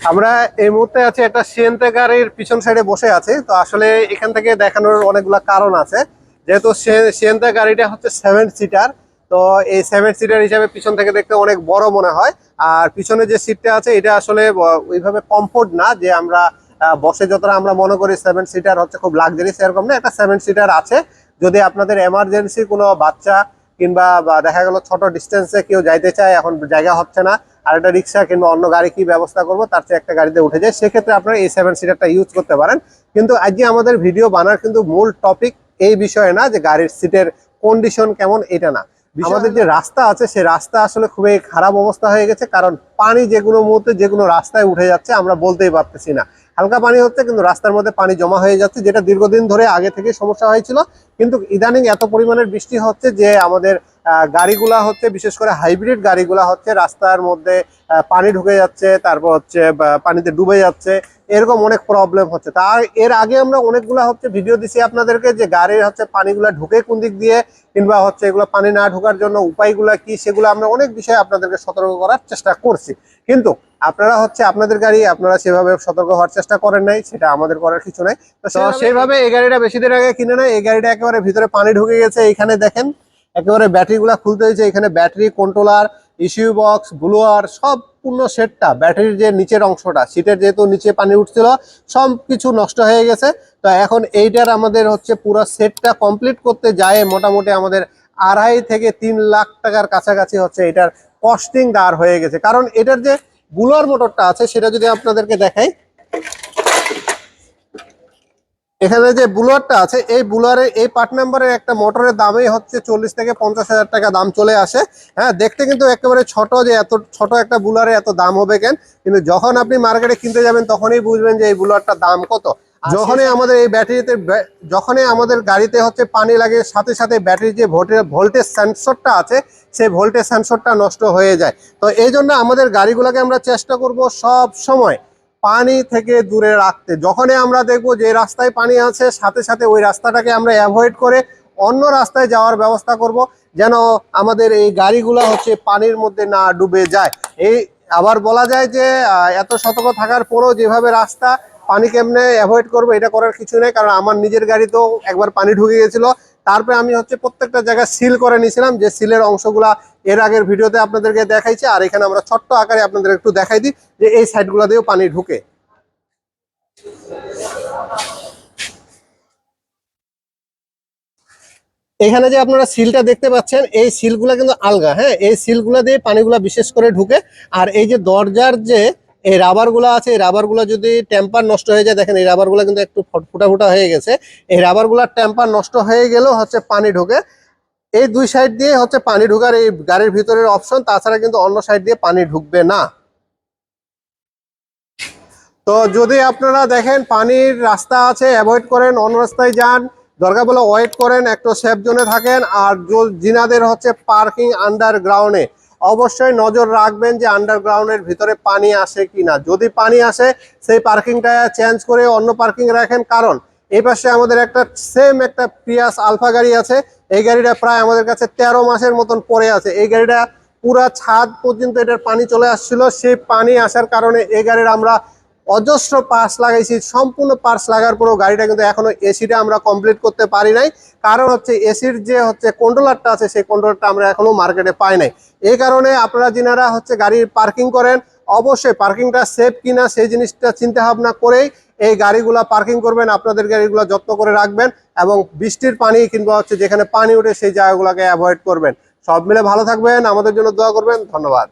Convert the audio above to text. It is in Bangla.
আমরা এই মুহূর্তে আছি একটা সিএনতে গাড়ির পিছন সাইডে বসে আছি। তো আসলে এখান থেকে দেখানোর অনেকগুলা কারণ আছে। যেহেতু সিএনতে গাড়িটা হচ্ছে সেভেন সিটার তো এই সেভেন সিটার হিসাবে পিছন থেকে দেখতে অনেক বড় মনে হয়। আর পিছনে যে সিটটা আছে, এটা আসলে ওইভাবে কমফোর্ট না যে আমরা বসে যতটা আমরা মনে করি সেভেন সিটার হচ্ছে খুব লাক্সারি সেরকম না। একটা সেভেন সিটার আছে। যদি আপনাদের এমার্জেন্সি কোনো বাচ্চা কিংবা দেখা গেল ছোট ডিস্টেন্সে কেউ যাইতে চায়, এখন জায়গা হচ্ছে না। আর একটা রিক্সা কিংবা অন্য গাড়ি কি ব্যবস্থা করব তার চেয়ে একটা গাড়িতে উঠে যায় সেক্ষেত্রে আপনারা এই সেভেন সিটারটা ইউজ করতে পারেন। কিন্তু আজকে আমাদের ভিডিও বানার কিন্তু মূল টপিক এই বিষয়ে না যে গাড়ির সিটের কন্ডিশন কেমন এটা না। আমাদের যে রাস্তা আছে সে রাস্তা আসলে খুবই খারাপ অবস্থা হয়ে গেছে কারণ পানি যেগুলো মুহূর্তে যেগুলো রাস্তায় উঠে যাচ্ছে আমরা বলতেই পারতেছি না। হালকা পানি হচ্ছে কিন্তু রাস্তার মধ্যে পানি জমা হয়ে যাচ্ছে যেটা দীর্ঘদিন ধরে আগে থেকে সমস্যা হয়েছিল। কিন্তু ইদানিং এত পরিমাণের বৃষ্টি হচ্ছে যে আমাদের গাড়িগুলা হচ্ছে বিশেষ করে হাইব্রিড গাড়িগুলা হচ্ছে রাস্তার মধ্যে পানি ঢুকে যাচ্ছে তারপর হচ্ছে পানিতে ডুবে যাচ্ছে এরকম অনেক প্রবলেম হচ্ছে। তার এর আগে আমরা অনেকগুলা হচ্ছে ভিডিও দিছি আপনাদেরকে যে গাড়ির হচ্ছে পানিগুলা ঢুকে কোন দিক দিয়ে কিংবা হচ্ছে এগুলো পানি না ঢোকার জন্য উপায়গুলা কি সেগুলো আমরা অনেক বিষয়ে আপনাদেরকে সতর্ক করার চেষ্টা করছি। কিন্তু আপনারা হচ্ছে আপনাদের গাড়ি আপনারা সেভাবে সতর্ক হওয়ার চেষ্টা করেন নাই সেটা আমাদের করার কিছু নাই। তো সেইভাবে এই গাড়িটা বেশি দিন আগে কিনে নেয় এই গাড়িটা একেবারে ভিতরে পানি ঢুকে গেছে, এখানে দেখেন একেবারে ব্যাটারি গুলা খুলতে হয়েছে, এখানে battery controller issue box blower সম্পূর্ণ সেটটা ব্যাটারির যে নিচের অংশটা সিটের যেহেতু নিচে পানি উঠছিল, সব কিছু নষ্ট হয়ে গেছে। তো এখন এইটার আমাদের হচ্ছে পুরো সেটটা কমপ্লিট করতে যায়, মোটামুটি আমাদের আড়াই থেকে তিন লাখ টাকার কাছাকাছি হচ্ছে এটার কস্টিং দাঁড় হয়ে গেছে। কারণ এটার যে বুলার মোটরটা আছে, সেটা যদি আপনাদেরকে দেখাই এখানে যে বুলারটা আছে এই বুলারে এই পার্ট নাম্বারের একটা মোটরের দামই হচ্ছে চল্লিশ থেকে পঞ্চাশ হাজার টাকা দাম চলে আসে। হ্যাঁ দেখতে কিন্তু একেবারে ছোট যে এত ছোট একটা বুলারে এত দাম হবে কেন? কিন্তু যখন আপনি মার্কেটে কিনতে যাবেন তখনই বুঝবেন যে এই বুলারটার দাম কত। যখনই আমাদের এই ব্যাটারিতে যখনই আমাদের গাড়িতে হচ্ছে পানি লাগে সাথে সাথে ব্যাটারির যে ভোল্টেজ ভোল্টেজ সেন্সরটা আছে সেই ভোল্টেজ সেন্সরটা নষ্ট হয়ে যায়। তো এই জন্য আমাদের গাড়িগুলোকে আমরা চেষ্টা করব সব সময় পানি থেকে দূরে রাখতে। যখনই আমরা দেখব যে রাস্তায় পানি আছে, সাথে সাথে ওই রাস্তাটাকে আমরা অ্যাভয়েড করে অন্য রাস্তায় যাওয়ার ব্যবস্থা করব, যেন আমাদের এই গাড়িগুলো হচ্ছে পানির মধ্যে না ডুবে যায়। এই আবার বলা যায় যে এত সতর্ক থাকার পরেও যেভাবে রাস্তা পানি কেমনে অ্যাভয়েড করব, এটা করার কিছু নেই, কারণ আমার নিজের গাড়িতেও একবার পানি ঢুকে গেছিল। তারপরে আমি হচ্ছে প্রত্যেকটা জায়গায় সিল করে নিয়েছিলাম, যে সিলের অংশগুলা এর আগের ভিডিওতে আপনাদেরকে দেখাইছি, আর এখানে আমরা ছোট্ট আকারে আপনাদের একটু দেখাই দিই যে এই সাইডগুলো দিয়েও পানি ঢুকে। এখানে যে আপনারা সিলটা দেখতে পাচ্ছেন, এই সিলগুলা কিন্তু আলগা হ্যাঁ? এই সিলগুলা দিয়ে পানিগুলা বিশেষ করে ঢুকে, আর এই যে দরজার যে এই রাবারগুলা আছে, এই রাবারগুলা যদি টেম্পার নষ্ট হয়ে যায়, দেখেন এই রাবারগুলা কিন্তু একটু ফট- ফুটা হয়ে গেছে। এই রাবারগুলার টেম্পার নষ্ট হয়ে গেলেও হচ্ছে পানি ঢোকে। এই দুই সাইড দিয়ে হচ্ছে পানি ঢোকার এই গাড়ির ভিতরের অপশন তাছাড়া কিন্তু অন্য সাইড দিয়ে পানি ঢুকবে না। তো যদি আপনারা দেখেন পানির রাস্তা আছে অ্যাভয়েড করেন, অন্য রাস্তায় যান, দরকার বলে ওয়েট করেন, একটু সেফ জোনে থাকেন, আর জিনাদের হচ্ছে পার্কিং আন্ডারগ্রাউন্ডে অবশ্যই নজর রাখবেন যে আন্ডারগ্রাউন্ডের ভিতরে পানি আসে কি না যদি পানি আসে, সেই পার্কিংটা চেঞ্জ করে অন্য পার্কিং রাখেন। কারণ, এই পাশে আমাদের একটা সেম একটা পিয়াস আলফা গাড়ি আছে। এই গাড়িটা প্রায় আমাদের কাছে তেরো মাসের মতন পড়ে আছে। এই গাড়িটা পুরা ছাদ পর্যন্ত এটার পানি চলে আসছিল। সেই পানি আসার কারণে এই গাড়ির আমরা অজস্র পার্স লাগাইছি, সম্পূর্ণ পার্স লাগার পরেও গাড়িটা কিন্তু এখনও এসিটা আমরা কমপ্লিট করতে পারি নাই। কারণ হচ্ছে এসির যে হচ্ছে কন্ট্রোলারটা আছে, সেই কন্ট্রোলারটা আমরা এখনও মার্কেটে পাই নাই। এই কারণে আপনারা যিনারা হচ্ছে গাড়ির পার্কিং করেন, অবশ্যই পার্কিংটা সেফ কিনা সেই জিনিসটা চিন্তা ভাবনা করেই এই গাড়িগুলা পার্কিং করবেন, আপনাদের গাড়িগুলো যত্ন করে রাখবেন এবং বৃষ্টির পানি কিংবা হচ্ছে যেখানে পানি ওঠে সেই জায়গাগুলোকে অ্যাভয়েড করবেন। সব মিলে ভালো থাকবেন, আমাদের জন্য দোয়া করবেন, ধন্যবাদ।